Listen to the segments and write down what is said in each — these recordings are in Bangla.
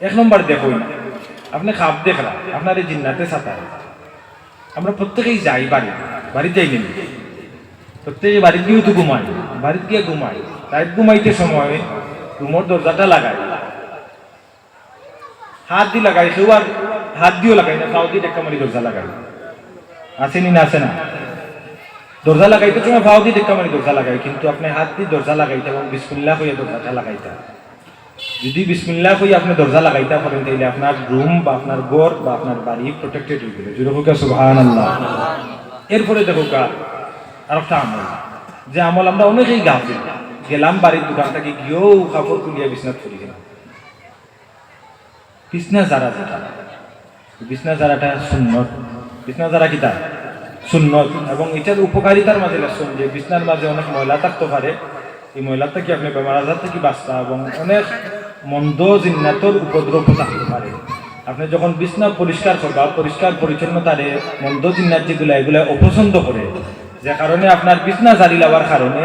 এক নম্বর দেখুন আপনি খাপ দেখলা আপনার এই জিন্নাতে সাঁতার আমরা প্রত্যেকেই যাই বাড়ি বাড়ি যাই প্রত্যেকে বাড়ি গিয়েও তো ঘুমাই বাড়িতে গিয়ে ঘুমাই রাত ঘুমাইতে সময় রুমোর দরজাটা লাগাই হাত দিয়ে লাগাই কেউ আর হাত দিয়েও লাগাই না ফাও দিয়ে টেক্কা মারি দরজা লাগাই আসেনি না আসে না? দরজা লাগাইতে সময় ফাও দিয়ে টেক্কা মারি দরজা লাগাই কিন্তু আপনি হাত দিয়ে দরজা লাগাইতে এবং বিসমিল্লাহ হয়ে দরজাটা লাগাইতে যদি বিসমিল্লাহ হয়ে আপনি দরজা লাগাইতে পারেন তাহলে আপনার রুম বা আপনার ঘর বা আপনার বাড়ি প্রোটেক্টেড হয়ে গেলে হোক সুবহান আল্লাহ এরপরে দেখো কার আর একটা আমল। যে আমল আমরা অনেকেই গাফিল। গেলাম বাড়ির দোকান থেকে গিয়েও কাপড় তুলিয়া বিছনাথ পড়ি গেলাম। বিছনা যারা যেটা। বিছনা যারাটা সুন্নত। বিছনা যারা কিতা? সুন্নত। এবং এটার উপকারিতার মাঝে লেখছেন যে বিছনার মাঝে অনেক ময়লা থাকতে পারে। এই ময়লা থেকে আপনি বেমার আজার থেকে বাঁচতা এবং অনেক মন্দ জিন্নাতর উপদ্রব থাকতে পারে। আপনি যখন বিছনা পরিষ্কার করবা, পরিষ্কার পরিচ্ছন্নতারে মন্দ জিন্নাত যেগুলো, এগুলো অপছন্দ করে, যে কারণে আপনার বিছনা জারি লাগার কারণে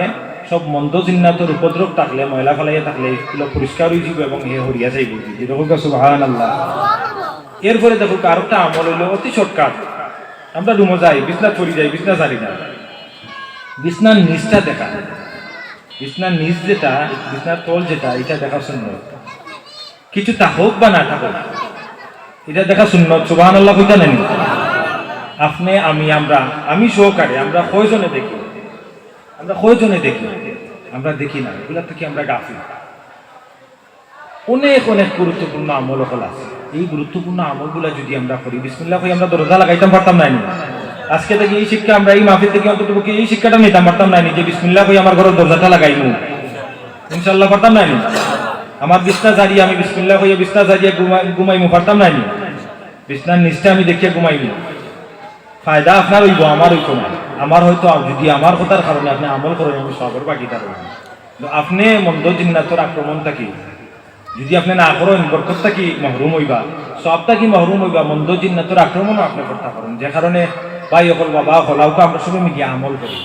সব মন্দ জিন্নাতর উপদ্রব থাকলে, ময়লা ফেলাইয়া থাকলে, এগুলো পরিষ্কার হয়ে যাবে এবং হে হরিয়া যাইব। যেরকম সুবাহান আল্লাহ এরপরে দেখো আরেকটা আমল হইল অতি শর্টকাট আমরা রুমো যাই, বিছনা পরি যাই, বিছনা জারি না। বিছনার নিচটা দেখা। বিছনার নিচ যেটা বিছনার তল যেটা, এটা দেখা সুন্দর কিছু থাকুক বা না থাকুক এটা দেখা সুন্নত সুবাহান আল্লাহ কইতা নেন আপনি, আমি, আমরা, আমি সহকারে, আমরা কয়জনে দেখি? আমরা কয়জনে দেখি? আমরা দেখি না, এগুলা থেকে আমরা গাফি অনেক অনেক গুরুত্বপূর্ণ আমল হল আছে। এই গুরুত্বপূর্ণ আমলগুলা যদি আমরা করি, বিসমিল্লাহ কই আমরা দরজা লাগাইতাম, পারতাম নি। আজকে থেকে এই শিক্ষা আমরা এই মাহফিল থেকে অন্তত এই শিক্ষাটা নিতাম, পারতাম না নি যে বিসমিল্লাহ কই আমার ঘরের দরজাটা লাগাইমু। ইনশাল্লাহ পারতাম না নি। আমার বিছনা জারি আমি বিসমিল্লাহ কইয়া বিছনা জারিয়া ঘুমাই ঘুমাইমু, পারতাম না নি। বিছনার নিচটা আমি দেখিয়া ঘুমাইমু। ফায়দা আপনার হইব, আমার হইতো না। আমার হয়তো যদি আমার কথার কারণে আপনি আমল করেন, আমি সবর রইব কিন্তু আপনি মন্দ জিন্নাতর আক্রমণ থাকি যদি আপনি না করেন বরকত থাকি মহরুম হইবা। সব থাকি মহরুম হইবা? মন্দ জিন্নাতর আক্রমণও আপনি করতে পারেন যে কারণে ভাই অকল বাবা হলাউকে আমরা সবাই গিয়া আমল করি।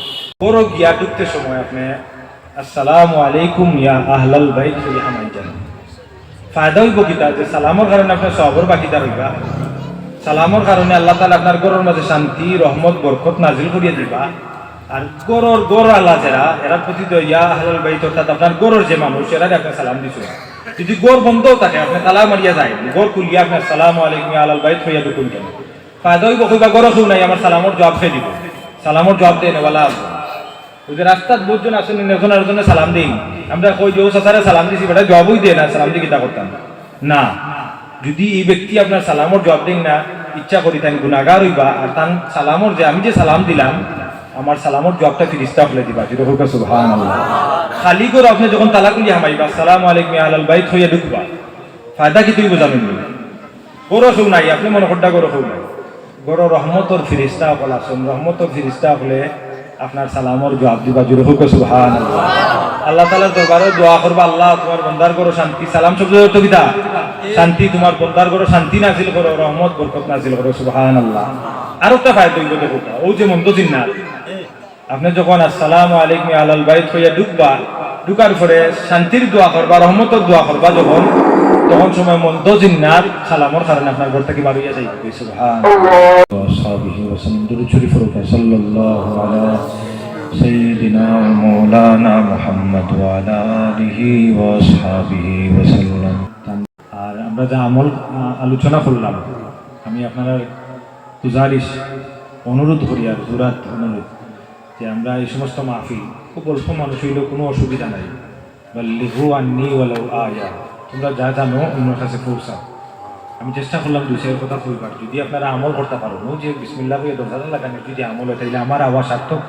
বড় গিয়া ঢুকতে সময় আপনি, আসসালামু আলাইকুম ইয়া আহলাল বাইত কইয়া হামাই জানেন ফায়দা হইব কিতা যে সালামর কারণে আপনি সবর বাকিটা রইবা। সালামর কারণে আল্লাহ তালা আপনার গরুর মাঝে শান্তি, রহমত, বরকত নাজিল করিয়ে দিবা। আর গরুর গরু আল্লাহ যারা, এরা প্রতি ইয়া হালাল বাইত, অর্থাৎ আপনার গরুর যে মানুষ এরা আপনি সালাম দিছো। যদি গোর বন্ধও থাকে, আপনি তালা মারিয়া যায়। গোর খুলিয়া আপনার, সালাম আলাইকুম আলাল বাইত হইয়া ঢুকুন কেন? ফায়দা হইব কইবা গরু নাই, আমার সালামর জবাব খেয়ে দিব। সালামর জবাব দিয়ে নেওয়ালা ওই যে রাস্তার বহুজন আসেন একজন আরেকজনে সালাম দিই আমরা কই যে সাসারে সালাম দিছি, বেটা জবাবই দিয়ে না, সালাম দিয়ে কিতা করতাম? না। যদি এই ব্যক্তি আপনার সালামর জবাব দিন না, ইচ্ছা করি তাই গুণাগার হইবা, আর তান সালামর যে আমি যে সালাম দিলাম, আমার সালামর জবাবটা ফিরিস্তা ফেলে দিবা যেটা হোক সুবহান খালি করে আপনি যখন তালা খুলি হামাইবা, সালাম আলাইকুম আলাল বাইত হইয়া ঢুকবা। ফায়দা কি তুই বোঝাবেন গরো কেউ নাই, আপনি মনে করটা গরো কেউ গরো রহমতর ফিরিস্তা হল আসুন রহমতর ফিরিস্তা হলে আপনার সালামর জবাব দিবা জুড়ে হোক সুবহান আল্লাহ তালার দরবারে দোয়া করবা, আল্লাহ তোমার বন্দার করো শান্তি। সালাম শব্দ তো কিতা শান্তি তোমার বন্দার করো শান্তি নাজিল করো, রহমত, বরকত নাজিল করো সুবহান আল্লাহ আর একটা ফায়দা হইব দেখো ও যে মন্দ জিন্নাত। আপনি যখন আসসালামু আলাইকুম আলাল বাইত হইয়া ঢুকবা, ঢুকার পরে শান্তির দোয়া করবা, রহমতের দোয়া করবা যখন তখন সময় মন তো নার খালামর কারণে আপনার ঘর থেকে বার যাই সাহাবিহি ওয়াসাল্লাম দুরু শরীফ আর আমরা যা আমল আলোচনা করলাম আমি আপনারা গুজারিশ অনুরোধ করি আর জুরাত অনুরোধ যে আমরা এই সমস্ত মাহফিল খুব অল্প মানুষ হইলেও কোনো অসুবিধা নাই। বা লিহু আন্নি ওয়ালাউ আয়া। তোমরা যা জানো, অন্যের কাছে পৌঁছাও। আমি চেষ্টা করলাম দুই সাইয়ের কথা কইবার যদি আপনারা আমল করতে পারো যে বিসমিল্লা হয়ে দরজা লাগানো, যদি আমল হয়, তাহলে আমার আওয়াজ সার্থক।